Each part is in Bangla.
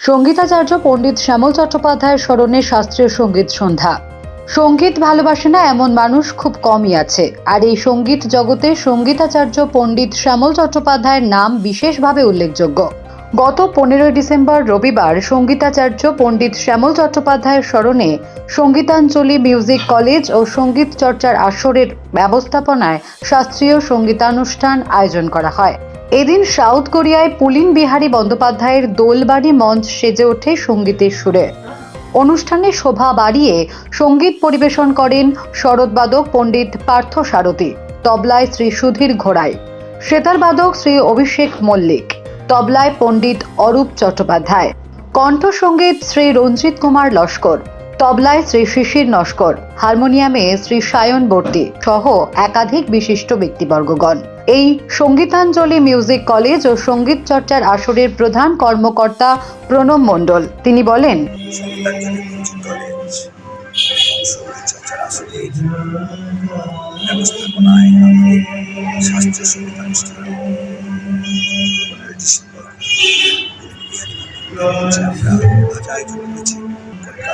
সঙ্গীতাচার্য পণ্ডিত শ্যামল চট্টোপাধ্যায়ের স্মরণে শাস্ত্রীয় সংগীত সন্ধ্যা। সংগীত ভালোবাসে না এমন মানুষ খুব কমই আছে। আর এই সংগীত জগতে সঙ্গীতাচার্য পণ্ডিত শ্যামল চট্টোপাধ্যায়ের নাম বিশেষভাবে উল্লেখযোগ্য। গত পনেরোই ডিসেম্বর রবিবার সঙ্গীতাচার্য পণ্ডিত শ্যামল চট্টোপাধ্যায়ের স্মরণে সঙ্গীতাঞ্জলি মিউজিক কলেজ ও সংগীত চর্চার আসরের ব্যবস্থাপনায় শাস্ত্রীয় সঙ্গীতানুষ্ঠান আয়োজন করা হয়। এদিন সাউথ কোরিয়ায় পুলিন বিহারী বন্দ্যোপাধ্যায়ের দোলবাড়ি মঞ্চ সেজে ওঠে সঙ্গীতের সুরে। অনুষ্ঠানে শোভা বাড়িয়ে সংগীত পরিবেশন করেন শরৎবাদক পণ্ডিত পার্থ সারথী, তবলায় শ্রী সুধীর ঘোড়াই সেতারবাদক শ্রী অভিষেক মল্লিক, তবলায় পণ্ডিত অরূপ চট্টোপাধ্যায়। কণ্ঠসঙ্গীত শ্রী রঞ্জিত কুমার লস্কর তবলায় শ্রী শিশির নস্কর, হারমোনিয়ামে শ্রী সায়ন বর্তি সহ একাধিক বিশিষ্ট ব্যক্তিবর্গগণ। এই সঙ্গীতাঞ্জলি মিউজিক কলেজ ও সংগীত চর্চার আসরের প্রধান কর্মকর্তা প্রণব মণ্ডল। তিনি বলেন আমরা আজ আয়োজন করেছি।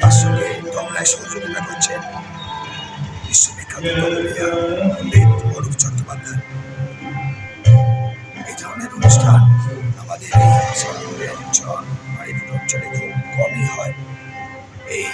তার সঙ্গে তবলায় সহযোগিতা করছেন বিশ্ববিখ্যাত তবলিয়া পণ্ডিত অরূপ চট্টোপাধ্যায়। এই ধরনের অনুষ্ঠান আমাদের এই শহরে অঞ্চল বা অঞ্চলে খুব কমই হয়। এই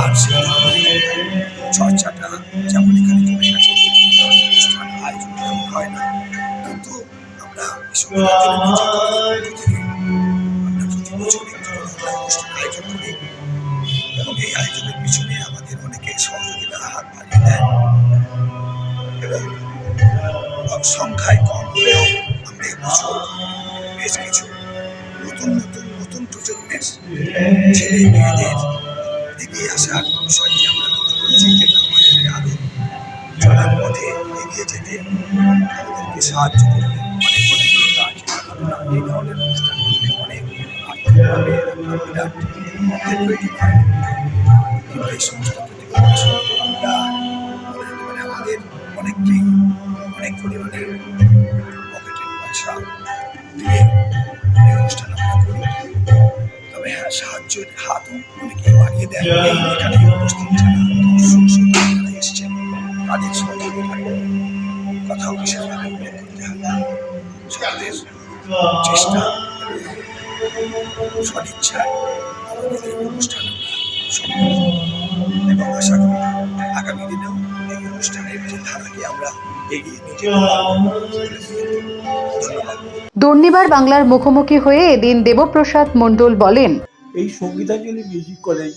আর সেই চর্চাটা যেমন এখানে কমে গেছে, অনুষ্ঠান আয়োজন তেমন হয় না। কিন্তু আমরা প্রতি বছর অনুষ্ঠান আয়োজন করি এবং এই আয়োজনের পিছনে আমাদের অনেকে সহযোগিতা হাত বাড়িয়ে দেন এবং সংখ্যায় কম হলেও আমরা বেশ কিছু নতুন নতুন নতুন প্রজন্মের ছেলে মেয়েদের এগিয়ে আসার বিষয়টি আমরা লক্ষ্য করেছি যেটা চলার পথে এগিয়ে যেতে আমাদেরকে সাহায্য করবে। অনেক অনেক আমরা মনে আমাদের অনেক পকেটের অনুষ্ঠান তবে হ্যাঁ সাহায্যের হাতও অনেকেই আগামী দিনেও এই অনুষ্ঠানের ধারাকে আমরা এগিয়ে ধন্যবাদ। দুর্নিবার বাংলার মুখোমুখি হয়ে এদিন দেবপ্রসাদ মণ্ডল বলেন এই সঙ্গীতাঞ্জলি মিউজিক কলেজ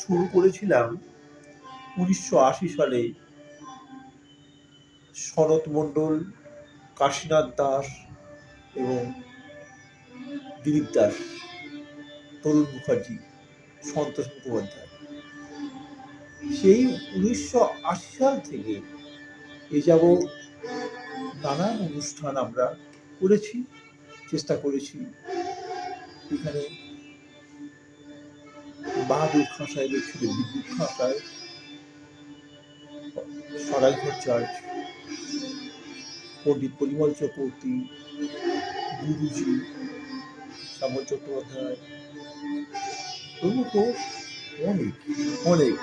শুরু করেছিলাম উনিশশো আশি সালে। শরৎ মণ্ডল, কাশীনাথ দাস এবং দিলীপ দাস, তরুণ মুখার্জি, সন্তোষ মুখোপাধ্যায়। সেই উনিশশো আশি সাল থেকে এ যাব নানান অনুষ্ঠান আমরা করেছি, চেষ্টা করেছি। এখানে বাহাদুর খাঁ সাহেবের ছিল বিদ্যুৎ খাঁ সাহেব সরাইঘর চার্চ, পণ্ডিত পরিমল চক্রবর্তী, গুরুজি, শ্যামল চট্টোপাধ্যায়, প্রমুখ অনেক অনেক।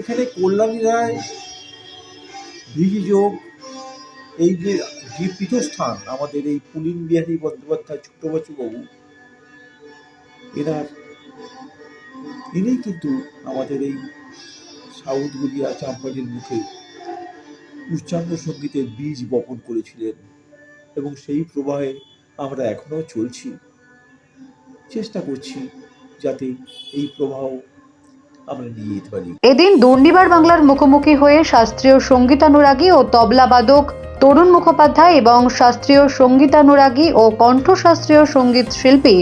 এখানে কল্যাণী রায় যোগ, এই যে যে পীঠস্থান আমাদের এই পুলিন বিহারী বন্দ্যোপাধ্যায় ছোট্ট বাবু এনার ইনি কিন্তু আমাদের এই সাউথ গড়িয়া চাম্পাটির মুখে উচ্চাঙ্গ সঙ্গীতের বীজ বপন করেছিলেন এবং সেই প্রবাহে আমরা এখনও চলছি। চেষ্টা করছি যাতে এই প্রভাব আমরা নিয়ে যেতে পারি। এদিন দুর্নিবার বাংলার মুখোমুখি হয়ে শাস্ত্রীয় সঙ্গীতানুরাগী ও তবলাবাদক তরুণ মুখোপাধ্যায় এবং শাস্ত্রীয় সঙ্গীতানুরাগী ও কণ্ঠশাস্ত্রীয় সংগীত শিল্পী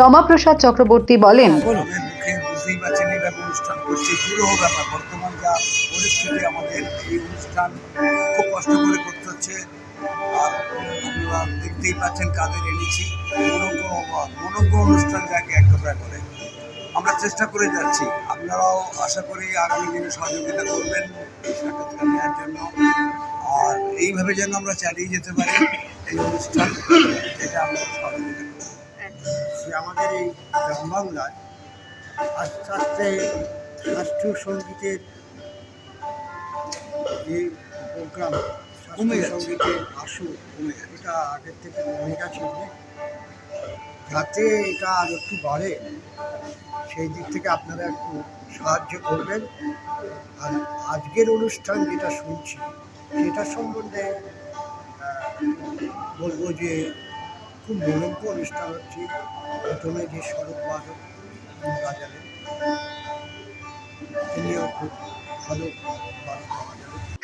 রমাপ্রসাদ চক্রবর্তী বলেন। বুঝতেই এইভাবে অনুষ্ঠান করছি দুরূহ ব্যাপার বর্তমান যা পরিস্থিতি আমাদের এই অনুষ্ঠান খুব কষ্ট করে করতে হচ্ছে। আর আপনারা দেখতেই পাচ্ছেন কাদের এনেছি। মনজ্ঞ মনজ্ঞ অনুষ্ঠান যাকে এক কথায় বলে। আমরা চেষ্টা করে যাচ্ছি। আপনারাও আশা করি আগামী দিনে সহযোগিতা করবেন নেওয়ার জন্য। আর এইভাবে যেন আমরা চালিয়ে যেতে পারি এই অনুষ্ঠান এটা আমরা সহযোগিতা করব। আমাদের এই গ্রাম বাংলায় আস্তে আস্তে শাস্ত্রীয় সঙ্গীতের যে প্রোগ্রাম শাস্ত্রীয়। সঙ্গীতের কমে এটা আগের থেকে কমে গেছে যাতে এটা আর একটু বাড়ে সেই দিক থেকে আপনারা একটু সাহায্য করবেন। আর আজকের অনুষ্ঠান যেটা শুনছি সেটা সম্বন্ধে বলব যে খুব মনোজ্ঞ অনুষ্ঠান হচ্ছে। প্রথমে যে স্বরূপ বাদক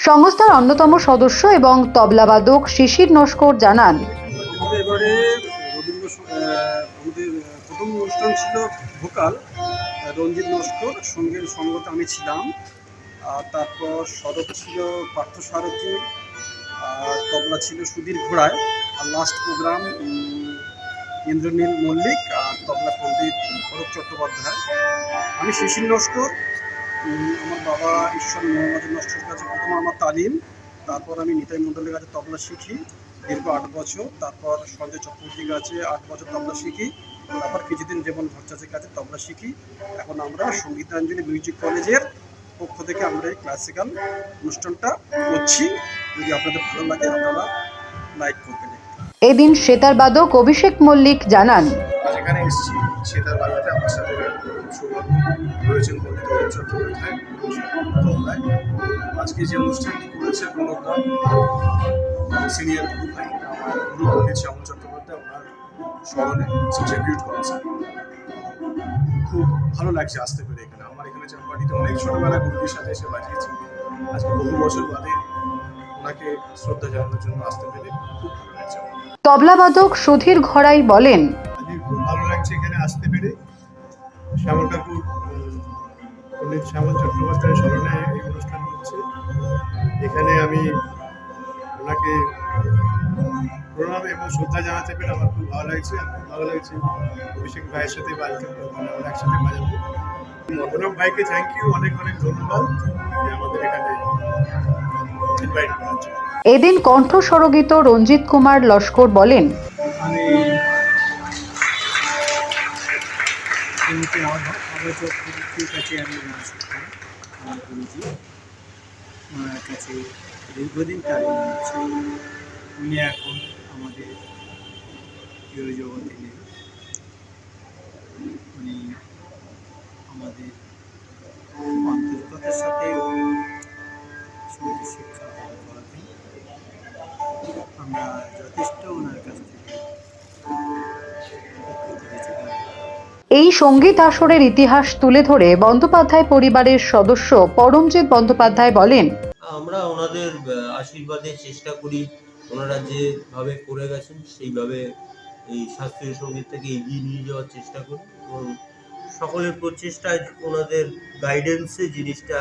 সংস্থার অন্যতম সদস্য এবং তবলাবাদক শিশির নস্কর জানান প্রথম অনুষ্ঠান ছিল ভোকাল রঞ্জিত নস্কর, সঙ্গে সঙ্গত আমি ছিলাম। তারপর শরৎ ছিল পার্থ সারথী তবলা ছিল সুধীর ঘোড়ায়। আর লাস্ট প্রোগ্রাম ইন্দ্রনীল মল্লিক আর তবলা পণ্ডিত ভরত চট্টোপাধ্যায়। আমি শিশির নস্কর আমার বাবা ঈশ্বর মোহাম্মদ নস্করের কাছে প্রথম আমার তালিম। তারপর আমি নিতাই মণ্ডলের কাছে তবলা শিখি, দীর্ঘ আট বছর। তারপর সঞ্জয় চক্রবর্তীর কাছে আট বছর তবলা শিখি। তারপর কিছুদিন যেমন ভট্টাচার্যের কাছে তবলা শিখি। এখন আমরা সঙ্গীতাঞ্জলি মিউজিক কলেজের পক্ষ থেকে আমরা এই ক্লাসিক্যাল অনুষ্ঠানটা করছি। যদি আপনাদের ভালো লাগে, আপনারা লাইক করবেন। এদিন সেতার বাদক অভিষেক মল্লিক জানান। এখানে এসেছি সাথে যে চট্টোপাধ্যায় খুব ভালো লাগছে আসতে পেরে এখানে। আমার এখানে চাম্পাটিতে অনেক ছোটবেলা গুরুদের সাথে এসে বাজিয়েছি। আজকে বহু বছর বাদে ওনাকে শ্রদ্ধা জানানোর জন্য আসতে পেরে খুব ভালো লাগছে আমার। তবলাবাদক সুধীর ঘড়াই বলেন ভালো লাগছে এখানে আসতে পেরে। শ্যামল উম, পণ্ডিত শ্যামল চট্টোপাধ্যায়ের স্মরণে এই অনুষ্ঠান হচ্ছে। এখানে আমি ওনাকে প্রণাম এবং শ্রদ্ধা জানাতে পেরে আমার খুব ভালো লাগছে। আর খুব ভালো লাগছে অভিষেক ভাইয়ের সাথে বাজতে মানে আমরা একসাথে বাজাবো। মদনব ভাইকে থ্যাংক ইউ অনেক অনেক ধন্যবাদ আমাদের এখানে এদিন কণ্ঠ স্বরগীত রঞ্জিত কুমার লস্কর বলেন আমাদের সাথে শিক্ষা আমরা যথেষ্ট ওনার কাছ থেকে এই সংগীত আসরের ইতিহাস তুলে ধরে বন্দ্যোপাধ্যায় পরিবারের সদস্য পরমজিৎ বন্দ্যোপাধ্যায় বলেন আমরা ওনাদের আহ, আশীর্বাদে চেষ্টা করি ওনারা যেভাবে করে গেছেন সেইভাবে এই শাস্ত্রীয় সংগীত থেকে এগিয়ে নিয়ে যাওয়ার চেষ্টা করি এবং সকলের প্রচেষ্টায় ওনাদের গাইডেন্সে জিনিসটা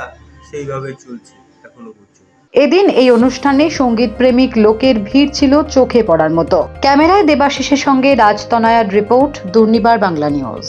সেইভাবে চলছে এখনও পর্যন্ত। এদিন এই অনুষ্ঠানে সংগীত প্রেমিক লোকের ভিড় ছিল চোখে পড়ার মতো। ক্যামেরায় দেবাশিসের সঙ্গে রাজতনয়ার রিপোর্ট, দুর্নিবার বাংলা নিউজ।